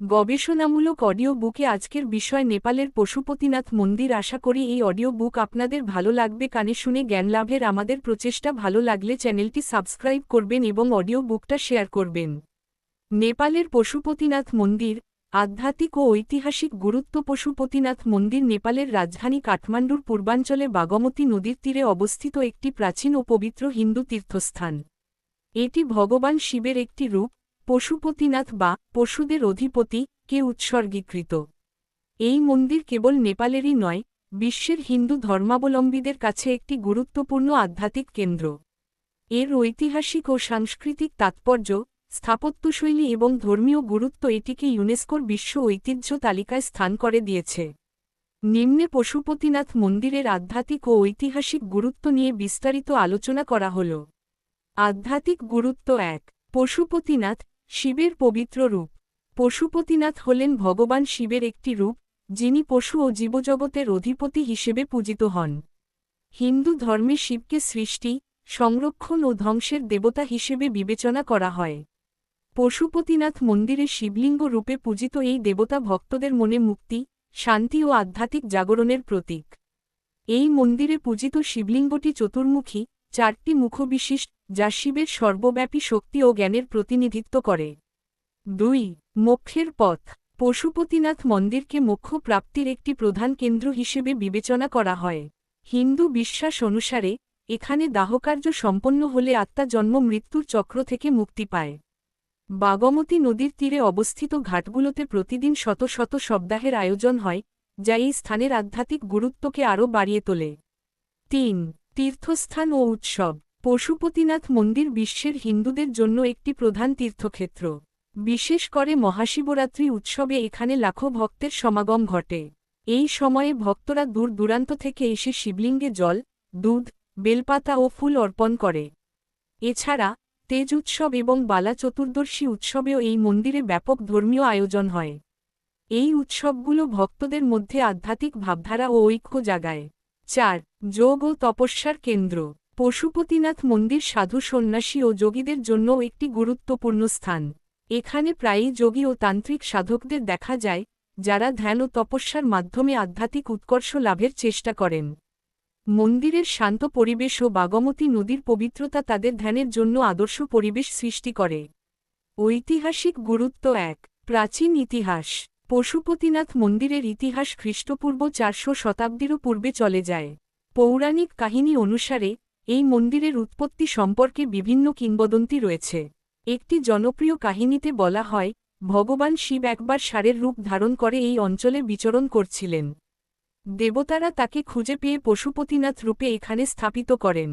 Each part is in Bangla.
গবেষণামূলক অডিও বুকে আজকের বিষয় নেপালের পশুপতিনাথ মন্দির। আশা করি এই অডিও বুক আপনাদের ভালো লাগবে। কানে শুনে জ্ঞান লাভের আমাদের প্রচেষ্টা ভালো লাগলে চ্যানেলটি সাবস্ক্রাইব করবেন এবং অডিও বুকটা শেয়ার করবেন। নেপালের পশুপতিনাথ মন্দির আধ্যাত্মিক ও ঐতিহাসিক গুরুত্ব পশুপতিনাথ মন্দির নেপালের রাজধানী কাঠমান্ডুর পূর্বাঞ্চলে বাগমতী নদীর তীরে অবস্থিত একটি প্রাচীন ও পবিত্র হিন্দু তীর্থস্থান। এটি ভগবান শিবের একটি রূপ। পশুপতিনাথ বা পশুদের অধিপতি কে উৎসর্গীকৃত। এই মন্দির কেবল নেপালেরই নয়, বিশ্বের হিন্দু ধর্মাবলম্বীদের কাছে একটি গুরুত্বপূর্ণ আধ্যাত্মিক কেন্দ্র। এর ঐতিহাসিক ও সাংস্কৃতিক তাৎপর্য, স্থাপত্যশৈলী এবং ধর্মীয় গুরুত্ব এটিকে ইউনেস্কোর বিশ্ব ঐতিহ্য তালিকায় স্থান করে দিয়েছে। নিম্নে পশুপতিনাথ মন্দিরের আধ্যাত্মিক ও ঐতিহাসিক গুরুত্ব নিয়ে বিস্তারিত আলোচনা করা হল। আধ্যাত্মিক গুরুত্ব এক, পশুপতিনাথ শিবের পবিত্র রূপ। পশুপতিনাথ হলেন ভগবান শিবের একটি রূপ, যিনি পশু ও জীবজগতের অধিপতি হিসেবে পূজিত হন। হিন্দু ধর্মে শিবকে সৃষ্টি, সংরক্ষণ ও ধ্বংসের দেবতা হিসেবে বিবেচনা করা হয়। পশুপতিনাথ মন্দিরে শিবলিঙ্গ রূপে পূজিত এই দেবতা ভক্তদের মনে মুক্তি, শান্তি ও আধ্যাত্মিক জাগরণের প্রতীক। এই মন্দিরে পূজিত শিবলিঙ্গটি চতুর্মুখী, চারটি মুখবিশিষ্ট যা শিবের সর্বব্যাপী শক্তি ও জ্ঞানের প্রতিনিধিত্ব করে। দুই, মোক্ষের পথ। পশুপতিনাথ মন্দিরকে মোক্ষ প্রাপ্তির একটি প্রধান কেন্দ্র হিসেবে বিবেচনা করা হয়। হিন্দু বিশ্বাস অনুসারে, এখানে দাহকার্য সম্পন্ন হলে আত্মা জন্ম মৃত্যুর চক্র থেকে মুক্তি পায়। বাগমতী নদীর তীরে অবস্থিত ঘাটগুলোতে প্রতিদিন শত শত সপ্তাহের আয়োজন হয়, যা এই স্থানের আধ্যাত্মিক গুরুত্বকে আরও বাড়িয়ে তোলে। তিন, তীর্থস্থান ও উৎসব। পশুপতিনাথ মন্দির বিশ্বের হিন্দুদের জন্য একটি প্রধান তীর্থক্ষেত্র। বিশেষ করে মহাশিবরাত্রি উৎসবে এখানে লাখো ভক্তের সমাগম ঘটে। এই সময়ে ভক্তরা দূর দূরান্ত থেকে এসে শিবলিঙ্গে জল, দুধ, বেলপাতা ও ফুল অর্পণ করে। এছাড়া, তেজ উৎসব এবং বালা চতুর্দশী উৎসবেও এই মন্দিরে ব্যাপক ধর্মীয় আয়োজন হয়। এই উৎসবগুলো ভক্তদের মধ্যে আধ্যাত্মিক ভাবধারা ও ঐক্য জাগায়। চার, যোগ ও তপস্যার কেন্দ্র। পশুপতিনাথ মন্দির সাধু সন্ন্যাসী ও যোগীদের জন্য একটি গুরুত্বপূর্ণ স্থান। এখানে প্রায়ই যোগী ও তান্ত্রিক সাধকদের দেখা যায়, যারা ধ্যান ও তপস্যার মাধ্যমে আধ্যাত্মিক উৎকর্ষ লাভের চেষ্টা করেন। মন্দিরের শান্ত পরিবেশ ও বাগমতী নদীর পবিত্রতা তাদের ধ্যানের জন্য আদর্শ পরিবেশ সৃষ্টি করে। ঐতিহাসিক গুরুত্ব এক, প্রাচীন ইতিহাস। পশুপতিনাথ মন্দিরের ইতিহাস খ্রিস্টপূর্ব চারশো শতাব্দীরও পূর্বে চলে যায়। পৌরাণিক কাহিনী অনুসারে এই মন্দিরের উৎপত্তি সম্পর্কে বিভিন্ন কিংবদন্তি রয়েছে। একটি জনপ্রিয় কাহিনীতে বলা হয়, ভগবান শিব একবার সারের রূপ ধারণ করে এই অঞ্চলে বিচরণ করছিলেন। দেবতারা তাকে খুঁজে পেয়ে পশুপতিনাথ রূপে এখানে স্থাপিত করেন।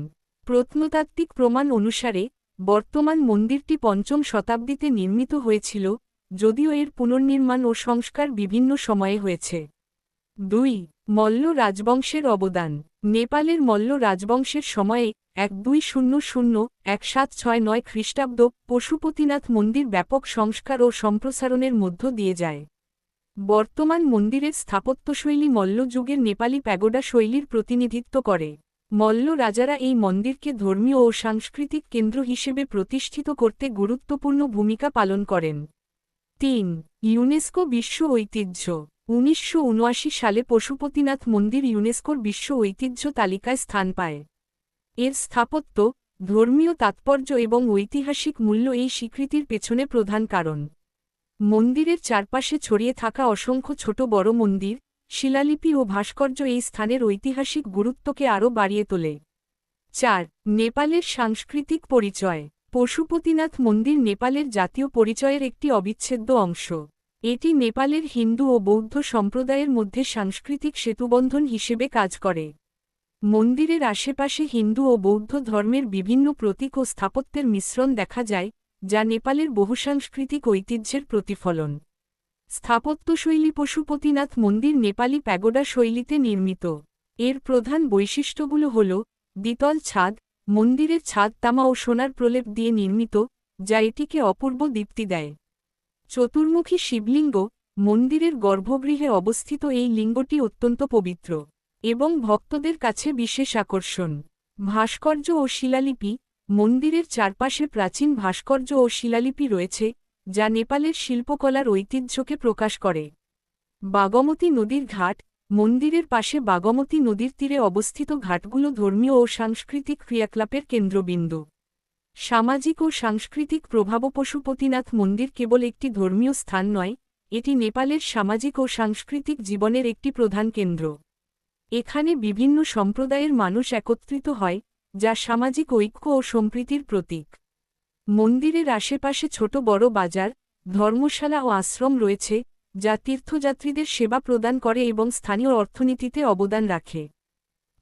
প্রত্নতাত্ত্বিক প্রমাণ অনুসারে, বর্তমান মন্দিরটি পঞ্চম শতাব্দীতে নির্মিত হয়েছিল, যদিও এর পুনর্নির্মাণ ও সংস্কার বিভিন্ন সময়ে হয়েছে। দুই, মল্ল রাজবংশের অবদান। নেপালের মল্ল রাজবংশের সময়ে এক দুই শূন্য শূন্য এক সাত ছয় নয় খ্রিস্টাব্দ পশুপতিনাথ মন্দির ব্যাপক সংস্কার ও সম্প্রসারণের মধ্য দিয়ে যায়। বর্তমান মন্দিরের স্থাপত্যশৈলী মল্লযুগের নেপালি প্যাগোডা শৈলীর প্রতিনিধিত্ব করে। মল্ল রাজারা এই মন্দিরকে ধর্মীয় ও সাংস্কৃতিক কেন্দ্র হিসেবে প্রতিষ্ঠিত করতে গুরুত্বপূর্ণ ভূমিকা পালন করেন। তিন, ইউনেস্কো বিশ্ব ঐতিহ্য। উনিশশো উনআশি সালে পশুপতিনাথ মন্দির ইউনেস্কোর বিশ্ব ঐতিহ্য তালিকায় স্থান পায়। এর স্থাপত্য, ধর্মীয় তাৎপর্য এবং ঐতিহাসিক মূল্য এই স্বীকৃতির পেছনে প্রধান কারণ। মন্দিরের চারপাশে ছড়িয়ে থাকা অসংখ্য ছোট বড় মন্দির, শিলালিপি ও ভাস্কর্য এই স্থানের ঐতিহাসিক গুরুত্বকে আরও বাড়িয়ে তোলে। চার, নেপালের সাংস্কৃতিক পরিচয়। পশুপতিনাথ মন্দির নেপালের জাতীয় পরিচয়ের একটি অবিচ্ছেদ্য অংশ। এটি নেপালের হিন্দু ও বৌদ্ধ সম্প্রদায়ের মধ্যে সাংস্কৃতিক সেতুবন্ধন হিসেবে কাজ করে। মন্দিরের আশেপাশে হিন্দু ও বৌদ্ধ ধর্মের বিভিন্ন প্রতীক ও স্থাপত্যের মিশ্রণ দেখা যায়, যা নেপালের বহুসাংস্কৃতিক ঐতিহ্যের প্রতিফলন। স্থাপত্যশৈলী পশুপতিনাথ মন্দির নেপালি প্যাগোডা শৈলীতে নির্মিত। এর প্রধান বৈশিষ্ট্যগুলো হল, দ্বিতল ছাদ, মন্দিরের ছাদ তামা ও সোনার প্রলেপ দিয়ে নির্মিত, যা এটিকে অপূর্ব দীপ্তি দেয়। চতুর্মুখী শিবলিঙ্গ মন্দিরের গর্ভগৃহে অবস্থিত এই লিঙ্গটি অত্যন্ত পবিত্র এবং ভক্তদের কাছে বিশেষ আকর্ষণ। ভাস্কর্য ও শিলালিপি মন্দিরের চারপাশে প্রাচীন ভাস্কর্য ও শিলালিপি রয়েছে, যা নেপালের শিল্পকলার ঐতিহ্যকে প্রকাশ করে। বাগমতী নদীর ঘাট মন্দিরের পাশে বাগমতী নদীর তীরে অবস্থিত ঘাটগুলো ধর্মীয় ও সাংস্কৃতিক ক্রিয়াকলাপের কেন্দ্রবিন্দু। সামাজিক ও সাংস্কৃতিক প্রভাব পশুপতিনাথ মন্দির কেবল একটি ধর্মীয় স্থান নয়, এটি নেপালের সামাজিক ও সাংস্কৃতিক জীবনের একটি প্রধান কেন্দ্র। এখানে বিভিন্ন সম্প্রদায়ের মানুষ একত্রিত হয়, যা সামাজিক ঐক্য ও সম্প্রীতির প্রতীক। মন্দিরের আশেপাশে ছোট বড় বাজার, ধর্মশালা ও আশ্রম রয়েছে, যা তীর্থযাত্রীদের সেবা প্রদান করে এবং স্থানীয় অর্থনীতিতে অবদান রাখে।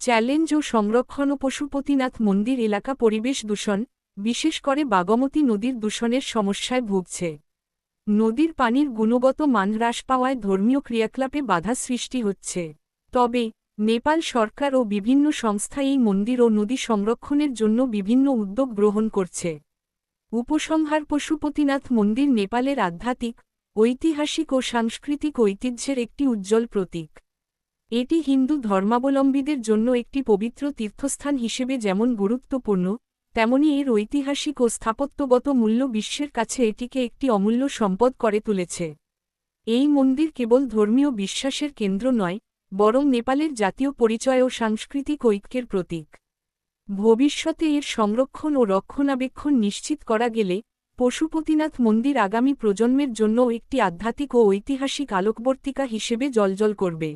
চ্যালেঞ্জ ও সংরক্ষণ ও পশুপতিনাথ মন্দির এলাকা পরিবেশ দূষণ বিশেষ করে বাগমতী নদীর দূষণের সমস্যায় ভুগছে। নদীর পানির গুণগত মান হ্রাস পাওয়ায় ধর্মীয় ক্রিয়াকলাপে বাধা সৃষ্টি হচ্ছে। তবে, নেপাল সরকার ও বিভিন্ন সংস্থা এই মন্দির ও নদী সংরক্ষণের জন্য বিভিন্ন উদ্যোগ গ্রহণ করছে। উপসংহার পশুপতিনাথ মন্দির নেপালের আধ্যাত্মিক, ঐতিহাসিক ও সাংস্কৃতিক ঐতিহ্যের একটি উজ্জ্বল প্রতীক। এটি হিন্দু ধর্মাবলম্বীদের জন্য একটি পবিত্র তীর্থস্থান হিসেবে যেমন গুরুত্বপূর্ণ তেমনি এর ঐতিহাসিক ও স্থাপত্যগত মূল্য বিশ্বের কাছে এটিকে একটি অমূল্য সম্পদ করে তুলেছে। এই মন্দির কেবল ধর্মীয় বিশ্বাসের কেন্দ্র নয়, বরং নেপালের জাতীয় পরিচয় ও সাংস্কৃতিক ঐক্যের প্রতীক। ভবিষ্যতে এর সংরক্ষণ ও রক্ষণাবেক্ষণ নিশ্চিত করা গেলে পশুপতিনাথ মন্দির আগামী প্রজন্মের জন্য একটি আধ্যাত্মিক ও ঐতিহাসিক আলোকবর্তিকা হিসেবে জলজল করবে।